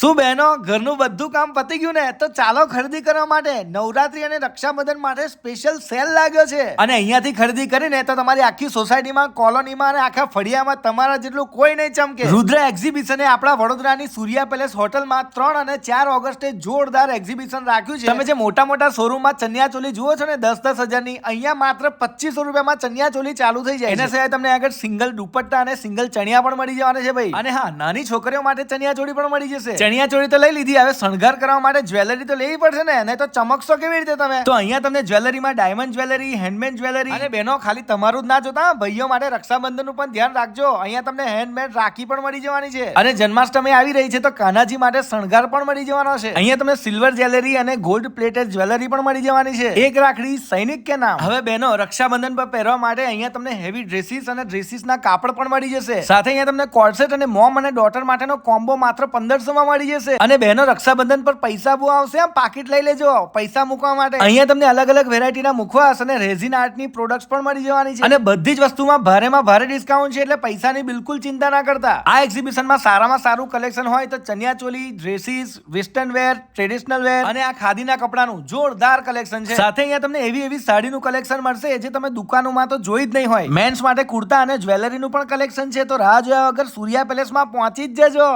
શું બહેનો, ઘરનું બધું કામ પતી ગયું ને? તો ચાલો ખરીદી કરવા માટે. નવરાત્રી અને રક્ષાબંધન માટે સ્પેશિયલ સેલ લાગ્યો છે. અને અહીંયાથી ખરીદી કરીને તો તમારી આખી સોસાયટીમાં, કોલોનીમાં અને આખા ફળિયામાં તમારા જેટલું કોઈ નહીં ચમકે. રુદ્ર એક્ઝિબિશને આપણા વડોદરાની સૂર્યા પેલેસ હોટલમાં ત્રણ અને ચાર ઓગસ્ટે જોરદાર એક્ઝિબિશન રાખ્યું છે. તમે જે મોટા મોટા શોરૂમમાં ચણિયા ચોલી જુઓ છો ને દસ દસ હજારની, અહીંયા માત્ર પચીસો રૂપિયામાં ચણિયા ચોલી ચાલુ થઈ જાય એના સિવાય તમને આગળ સિંગલ દુપટ્ટા અને સિંગલ ચણિયા પણ મળી જવાના છે ભાઈ. અને હા, નાની છોકરીઓ માટે ચણિયા ચોળી પણ મળી જશે. ચણિયા ચોળી તો લઈ લીધી. હવે શણગાર કરવા માટે જ્વેલરી તો લેવી પડશે ને નહીં તો ચમકશો કેવી રીતે તમે? તો અહીંયા તમને જ્વેલરીમાં ડાયમંડ જ્વેલરી હેન્ડમેડ જ્વેલરી. અને બેનો ખાલી તમારું જ ના જોતા ભાઈઓ માટે રક્ષાબંધનનું પણ ધ્યાન રાખજો. અહીંયા તમને હેન્ડમેડ રાખી પણ મળી જવાની છે. અને જન્માષ્ટમી આવી રહી છે તો કાનાજી માટે શણગાર પણ મળી જવાનો છે. અહીંયા તમને સિલ્વર જ્વેલરી અને ગોલ્ડ પ્લેટેડ જ્વેલરી પણ મળી જવાની છે. એક રાખડી સૈનિક કે નામ? હવે બેનો રક્ષાબંધન પર પહેરવા માટે અહીંયા તમને હેવી ડ્રેસીસ અને ડ્રેસીસ ના કાપડ પણ મળી જશે. સાથે અહીંયા તમને કોર્સેટ અને મોમ અને ડોટર માટેનો કોમ્બો માત્ર પંદરસો માં મળી જશે. અને બહેનો રક્ષાબંધન પર પૈસા બહુ આવશે. આમ પાકીટ લઈ લેજો. પૈસા મૂકવા માટે. અહીંયા તમને અલગ અલગ વેરાયટીના મુખવાસ અને રેઝિન આર્ટની પ્રોડક્ટ્સ પણ મળી જવાની છે. અને બધી જ વસ્તુમાં ભારેમાં ભારે ડિસ્કાઉન્ટ છે એટલે પૈસાની બિલકુલ ચિંતા ના કરતા. આ એક્ઝિબિશનમાં સારામાં સારું કલેક્શન હોય તો chaniya choli dresses western wear traditional wear અને આ ખાદીના કપડાનું જોરદાર કલેક્શન છે. સાથે અહીંયા તમને એવી એવી સાડીનું કલેક્શન મળશે જે તમે દુકાનોમાં તો જોઈ જ નહીં હોય. મેન્સ માટે કુર્તા અને જ્વેલરીનું પણ કલેક્શન છે. તો રાહ જોયા વગર સૂર્યા પેલેસમાં પહોંચી જ જજો.